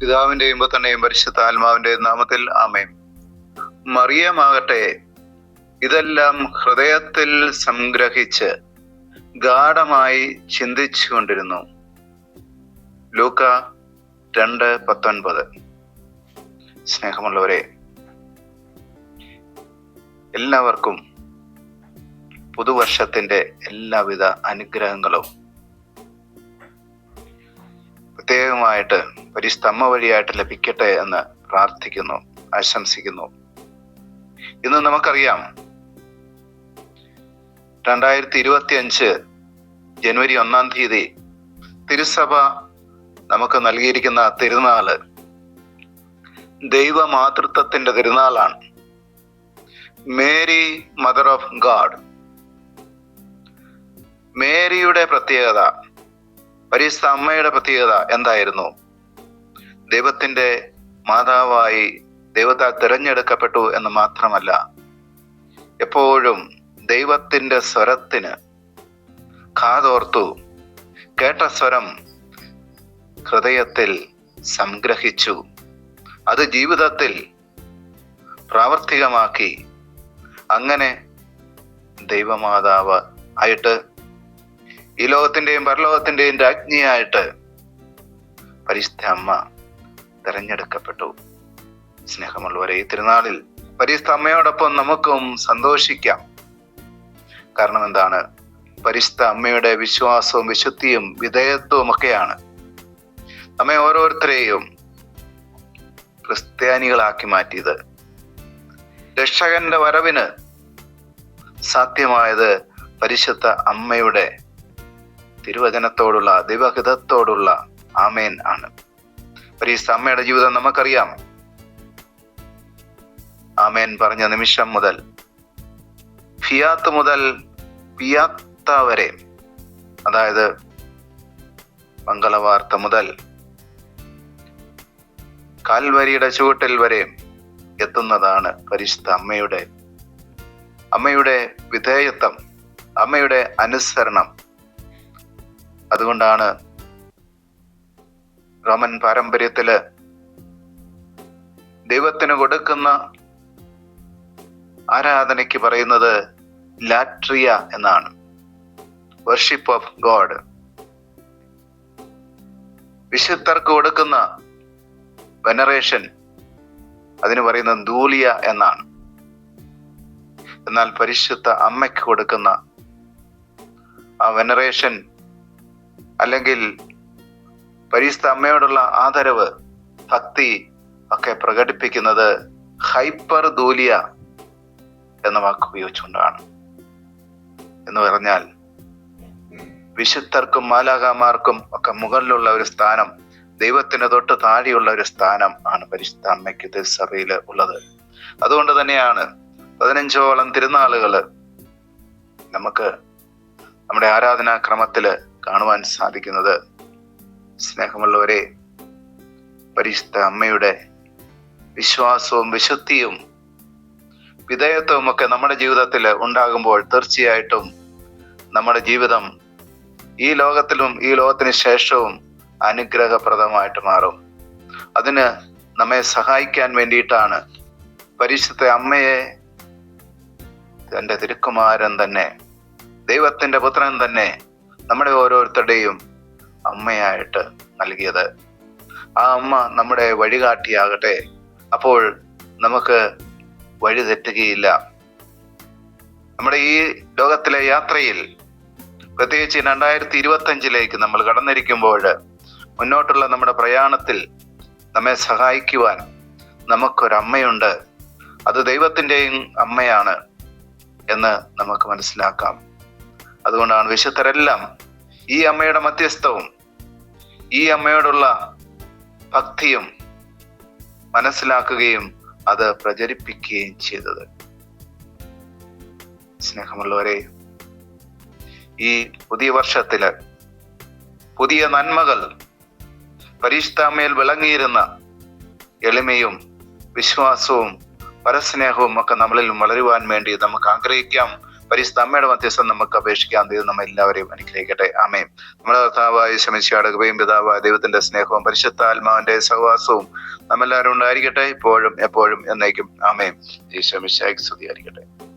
പിതാവിന്റെയും പുത്രന്റെയും പരിശുദ്ധ ആത്മാവിന്റെ നാമത്തിൽ ആമേൻ. മറിയമാകട്ടെ ഇതെല്ലാം ഹൃദയത്തിൽ സംഗ്രഹിച്ച് ഗാഠമായി ചിന്തിച്ചു കൊണ്ടിരുന്നു. ലൂക്ക രണ്ട് പത്തൊൻപത്. സ്നേഹമുള്ളവരെ എല്ലാവർക്കും പുതുവർഷത്തിന്റെ എല്ലാവിധ അനുഗ്രഹങ്ങളും പ്രത്യേകമായിട്ട് പരിസ്തമ്മ വഴിയായിട്ട് ലഭിക്കട്ടെ എന്ന് പ്രാർത്ഥിക്കുന്നു ആശംസിക്കുന്നു. ഇന്ന് നമുക്കറിയാം രണ്ടായിരത്തി ഇരുപത്തി അഞ്ച് ജനുവരി ഒന്നാം തീയതി തിരുസഭ നമുക്ക് നൽകിയിരിക്കുന്ന തിരുനാൾ ദൈവമാതൃത്വത്തിന്റെ തിരുനാളാണ്. Mary mother of God. മേരിയുടെ പ്രത്യേകത പരിസ്ഥ അമ്മയുടെ പ്രത്യേകത എന്തായിരുന്നു? ദൈവത്തിന്റെ മാതാവായി ദൈവത്താൽ തിരഞ്ഞെടുക്കപ്പെട്ടു എന്ന് മാത്രമല്ല എപ്പോഴും ദൈവത്തിന്റെ സ്വരത്തിന് കാതോർത്തു കേട്ട സ്വരം ഹൃദയത്തിൽ സംഗ്രഹിച്ചു. അത് ജീവിതത്തിൽ പ്രാവർത്തികമാക്കി. അങ്ങനെ ദൈവമാതാവ് ആയിട്ട് ഈ ലോകത്തിന്റെയും പരലോകത്തിന്റെയും രാജ്ഞിയായിട്ട് പരിശുദ്ധ അമ്മ തിരഞ്ഞെടുക്കപ്പെട്ടു. സ്നേഹമുള്ളവരെ ഈ തിരുനാളിൽ പരിശുദ്ധ അമ്മയോടൊപ്പം നമുക്കും സന്തോഷിക്കാം. കാരണം എന്താണ്? പരിശുദ്ധ അമ്മയുടെ വിശ്വാസവും വിശുദ്ധിയും വിധേയത്വവും ഒക്കെയാണ്. നമ്മെ ഓരോരുത്തരെയും ക്രിസ്ത്യാനികളാക്കി മാറ്റിയത്. രക്ഷകന്റെ വരവിന് സാധ്യമായത് പരിശുദ്ധ അമ്മയുടെ തിരുവചനത്തോടുള്ള ദൈവഹിതത്തോടുള്ള ആമേൻ ആണ്. പരിശുദ്ധ അമ്മയുടെ ജീവിതം നമുക്കറിയാം. ആമേൻ. പറഞ്ഞ നിമിഷം മുതൽ ഫിയാത്ത് മുതൽ പിയാത്ത വരെ അതായത് മംഗളവാർത്ത മുതൽ കാൽവരിയുടെ ചുവട്ടിൽ വരെ എത്തുന്നതാണ് പരിശുദ്ധ അമ്മയുടെ അമ്മയുടെ വിധേയത്വം അമ്മയുടെ അനുസരണം. അതുകൊണ്ടാണ് റോമൻ പാരമ്പര്യത്തിൽ ദൈവത്തിന് കൊടുക്കുന്ന ആരാധനയ്ക്ക് പറയുന്നത് ലാട്രിയ എന്നാണ്. വർഷിപ്പ് ഓഫ് ഗോഡ് വിശുദ്ധർക്ക് കൊടുക്കുന്ന വെനറേഷൻ അതിന് പറയുന്നത് ദൂലിയ എന്നാണ്. എന്നാൽ പരിശുദ്ധ അമ്മയ്ക്ക് കൊടുക്കുന്ന ആ വെനറേഷൻ അല്ലെങ്കിൽ പരിശുദ്ധ അമ്മയോടുള്ള ആദരവ് ഭക്തി ഒക്കെ പ്രകടിപ്പിക്കുന്നത് ഹൈപ്പർ ദൂലിയ എന്ന വാക്ക് ഉപയോഗിച്ചുകൊണ്ടാണ്. എന്ന് പറഞ്ഞാൽ വിശുദ്ധർക്കും മാലാകാമാർക്കും ഒക്കെ മുകളിലുള്ള ഒരു സ്ഥാനം ദൈവത്തിന് തൊട്ട് താഴെയുള്ള ഒരു സ്ഥാനം ആണ് പരിശുദ്ധ അമ്മയ്ക്ക് തിരുസഭയിൽ ഉള്ളത്. അതുകൊണ്ട് തന്നെയാണ് പതിനഞ്ചോളം തിരുനാളുകൾ നമുക്ക് നമ്മുടെ ആരാധനാക്രമത്തിൽ കാണുവാൻ സാധിക്കുന്നത്. സ്നേഹമുള്ളവരെ പരിശുദ്ധ അമ്മയുടെ വിശ്വാസവും വിശുദ്ധിയും വിധേയത്വവും ഒക്കെ നമ്മുടെ ജീവിതത്തിൽ ഉണ്ടാകുമ്പോൾ തീർച്ചയായിട്ടും നമ്മുടെ ജീവിതം ഈ ലോകത്തിലും ഈ ലോകത്തിന് ശേഷവും അനുഗ്രഹപ്രദമായിട്ട് മാറും. അതിന് നമ്മെ സഹായിക്കാൻ വേണ്ടിയിട്ടാണ് പരിശുദ്ധ അമ്മയെ തന്റെ തിരുക്കുമാരൻ തന്നെ ദൈവത്തിന്റെ പുത്രൻ തന്നെ നമ്മുടെ ഓരോരുത്തരുടെയും അമ്മയായിട്ട് നൽകിയത്. ആ അമ്മ നമ്മുടെ വഴികാട്ടിയാകട്ടെ. അപ്പോൾ നമുക്ക് വഴി തെറ്റുകയില്ല. നമ്മുടെ ഈ ലോകത്തിലെ യാത്രയിൽ പ്രത്യേകിച്ച് രണ്ടായിരത്തി ഇരുപത്തി അഞ്ചിലേക്ക് നമ്മൾ കടന്നിരിക്കുമ്പോൾ മുന്നോട്ടുള്ള നമ്മുടെ പ്രയാണത്തിൽ നമ്മെ സഹായിക്കുവാൻ നമുക്കൊരമ്മയുണ്ട്. അത് ദൈവത്തിന്റെയും അമ്മയാണ് എന്ന് നമുക്ക് മനസ്സിലാക്കാം. അതുകൊണ്ടാണ് വിശുദ്ധരെല്ലാം ഈ അമ്മയുടെ മധ്യസ്ഥവും ഈ അമ്മയോടുള്ള ഭക്തിയും മനസ്സിലാക്കുകയും അത് പ്രചരിപ്പിക്കുകയും ചെയ്തത്. സ്നേഹമുള്ളവരെ ഈ പുതിയ വർഷത്തിൽ പുതിയ നന്മകൾ പരിഷ്ഠാമയിൽ വിളങ്ങിയിരുന്ന എളിമയും വിശ്വാസവും പരസ്നേഹവും ഒക്കെ നമ്മളിൽ വളരുവാൻ വേണ്ടി നമുക്ക് ആഗ്രഹിക്കാം. പരിശുദ്ധ മധ്യസ്ഥം നമുക്ക് അപേക്ഷിക്കാം. ദൈവം നമ്മ എല്ലാവരെയും അനുഗ്രഹിക്കട്ടെ. ആമേ നമ്മുടെ കർത്താവായ കൃപയും പിതാവായ ദൈവത്തിന്റെ സ്നേഹവും പരിശുദ്ധ ആത്മാവിന്റെ സഹവാസവും നമ്മെല്ലാവരും ഉണ്ടായിരിക്കട്ടെ. ഇപ്പോഴും എപ്പോഴും എന്നേക്കും. ആമേ ഈ സ്തുതിയായിരിക്കട്ടെ.